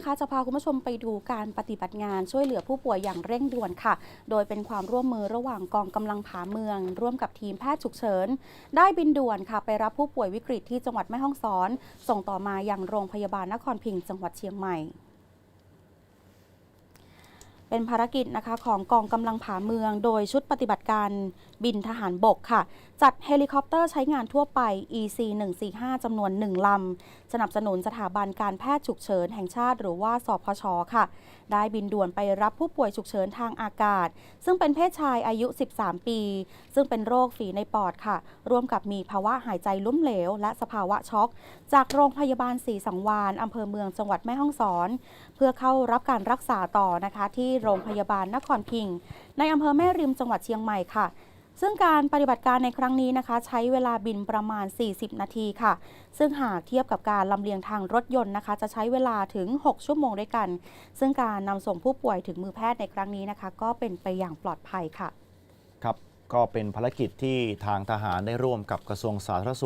นะคะ จะพาคุณผู้ชมไปดูการปฏิบัติงานช่วยเหลือผู้ป่วยอย่างเร่งด่วนค่ะ โดยเป็นความร่วมมือระหว่างกองกำลังผาเมือง ร่วมกับทีมแพทย์ฉุกเฉิน ได้บินด่วนค่ะ ไปรับผู้ป่วยวิกฤตที่จังหวัดแม่ฮ่องสอน ส่งต่อมาอย่างโรงพยาบาลนครพิงค์จังหวัดเชียงใหม่ เป็นภารกิจนะคะของกองกำลังผาเมือง โดยชุดปฏิบัติการบินทหารบกค่ะ จัดเฮลิคอปเตอร์ใช้งานทั่วไป EC 145จำนวน 1 ลำ สนับสนุนสถาบันการแพทย์ฉุกเฉินแห่งชาติหรือว่าสพชค่ะ ได้บินด่วนไปรับผู้ป่วยฉุกเฉินทางอากาศ ซึ่งเป็นเพศชายอายุ 13 ปี ซึ่งเป็นโรคฝีในปอดค่ะ ร่วมกับมีภาวะหายใจล้มเหลว และสภาวะช็อก จากโรงพยาบาลศรีสังวานอำเภอเมืองจังหวัดแม่ฮ่องสอน เพื่อเข้ารับการรักษาต่อนะคะที่โรงพยาบาลนครพิงค์ในอำเภอแม่ริมจังหวัดเชียงใหม่ค่ะ ซึ่งการปฏิบัติการในครั้งนี้นะคะ ใช้เวลาบินประมาณ 40 นาทีค่ะ ซึ่งหากเทียบกับการลำเลียงทางรถยนต์นะคะ จะใช้เวลาถึง 6 ชั่วโมงด้วยกัน ซึ่งการนำส่งผู้ป่วยถึงมือแพทย์ในครั้งนี้นะคะ ก็เป็นไปอย่างปลอดภัยค่ะ ครับ ก็เป็นภารกิจที่ทางทหารได้ร่วมกับกระทรวงสาธารณสุข